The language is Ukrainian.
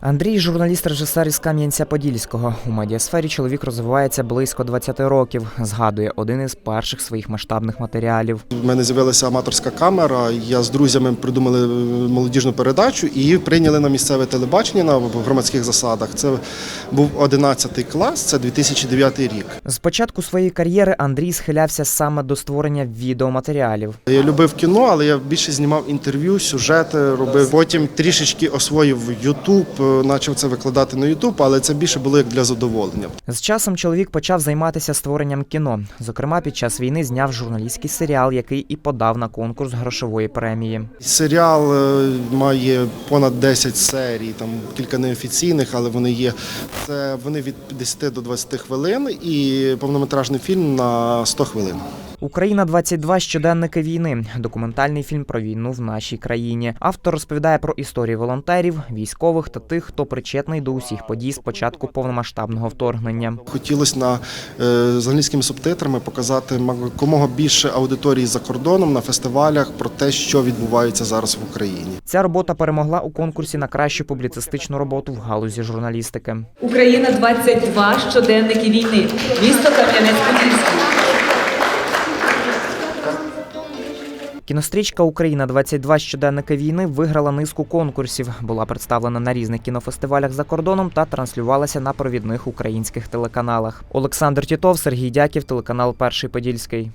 Андрій журналіст режисер із Кам'янця-Подільського. У медіасфері чоловік розвивається близько 20 років. Згадує один із перших своїх масштабних матеріалів. У мене з'явилася аматорська камера. Я з друзями придумали е, молодіжну передачу і прийняли на місцеве телебачення на громадських засадах. Це був 11 клас, це 2009 рік. З початку своєї кар'єри Андрій схилявся саме до створення відеоматеріалів. Я любив кіно, але я більше знімав інтерв'ю, сюжети робив. Потім трішечки освоїв Ютуб, почав це викладати на Ютуб, але це більше було як для задоволення. З часом чоловік почав займатися створенням кіно. Зокрема, під час війни зняв журналістський серіал, який і подав на конкурс грошової премії. Серіал е, має понад 10 серій, там кілька неофіційних, але вони є. Це вони від 10 до 20 хвилин і повнометражний фільм на 100 хвилин. Україна 22 щоденники війни. Документальний фільм про війну в нашій країні. Автор розповідає про історії волонтерів, військових та тих, хто причетний до усіх подій з початку повномасштабного вторгнення. Хотілося на е, з англійськими субтитрами показати якомога більше аудиторії за кордоном на фестивалях про те, що відбувається зараз в Україні. Ця робота перемогла у конкурсі на кращу публіцистичну роботу в галузі журналістики. Україна 22 щоденники війни. Місто Кам'янець-Подільський. Кінострічка Україна 22 щоденники війни виграла низку конкурсів, була представлена на різних кінофестивалях за кордоном та транслювалася на провідних українських телеканалах. Олександр Тітов, Сергій Дяків, телеканал Перший Подільський.